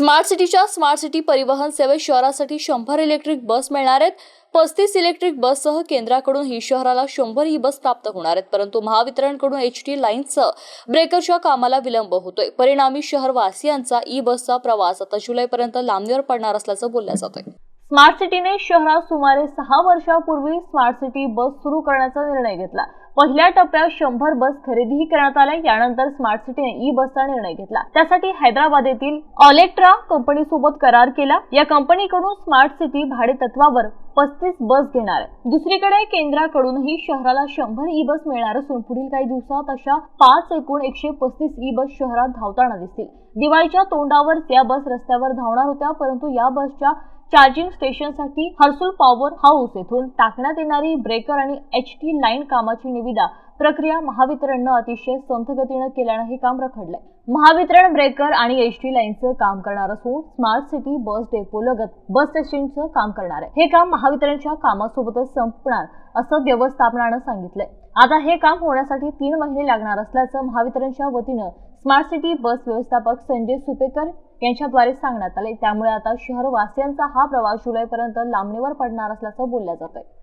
Smart सिटीच्या smart city परिवहन सेवेत शहरासाठी शंभर इलेक्ट्रिक बस मिळणार आहेत. पस्तीस इलेक्ट्रिक बससह केंद्राकडून ही शहराला शंभर ही बस प्राप्त होणार आहेत. परंतु महावितरणकडून एच टी लाईनसह ब्रेकरच्या कामाला विलंब होतोय. परिणामी शहरवासियांचा ई बसचा प्रवास आता जुलैपर्यंत लांबणीवर पडणार असल्याचं बोललं जातंय. स्मार्ट सिटीने शहरात सुमारे सहा वर्षापूर्वी स्मार्ट सिटी बस सुरू करण्याचा निर्णय घेतला. पहिल्या टप्प्यात शंभर बस खरेदीही करण्यात आल्या. यानंतर स्मार्ट सिटीने ई बसचा निर्णय घेतला. त्यासाठी हैदराबाद येथील ऑलेक्ट्रा कंपनी सोबत करार केला. या कंपनीकडून स्मार्ट सिटी भाडे तत्वावर पस्तीस बस घेणार आहे दुसरीकडे केंद्राकडूनही शहराला शंभर ई बस मिळणार असून पुढील काही दिवसात अशा पाच एकूण एकशे पस्तीस ई बस शहरात धावताना दिसतील. दिवाळीच्या तोंडावर त्या बस रस्त्यावर धावणार होत्या परंतु या बसच्या चार्जिंग स्टेशनसाठी हर्सुल पॉवर हाऊस येथून टाकण्यात येणारी ब्रेकर आणि एच टी लाईन कामाची निविदा प्रक्रिया महावितरणनं अतिशय संथ गतीनं केल्यानं हे काम रखडलंय. महावितरण ब्रेकर आणि एस टी लाईनचं काम करणार असून स्मार्ट सिटी बस डेपो लगत बस स्टेशनचं काम करणार आहे. हे काम महावितरणच्या कामासोबतच संपणार असं व्यवस्थापनानं सांगितलंय. आता हे काम होण्यासाठी तीन महिने लागणार असल्याचं महावितरणच्या वतीनं स्मार्ट सिटी बस व्यवस्थापक संजय सुपेकर यांच्याद्वारे सांगण्यात आले त्यामुळे आता शहरवासियांचा हा प्रवास जुलैपर्यंत लांबणीवर पडणार असल्याचं बोललं जात आहे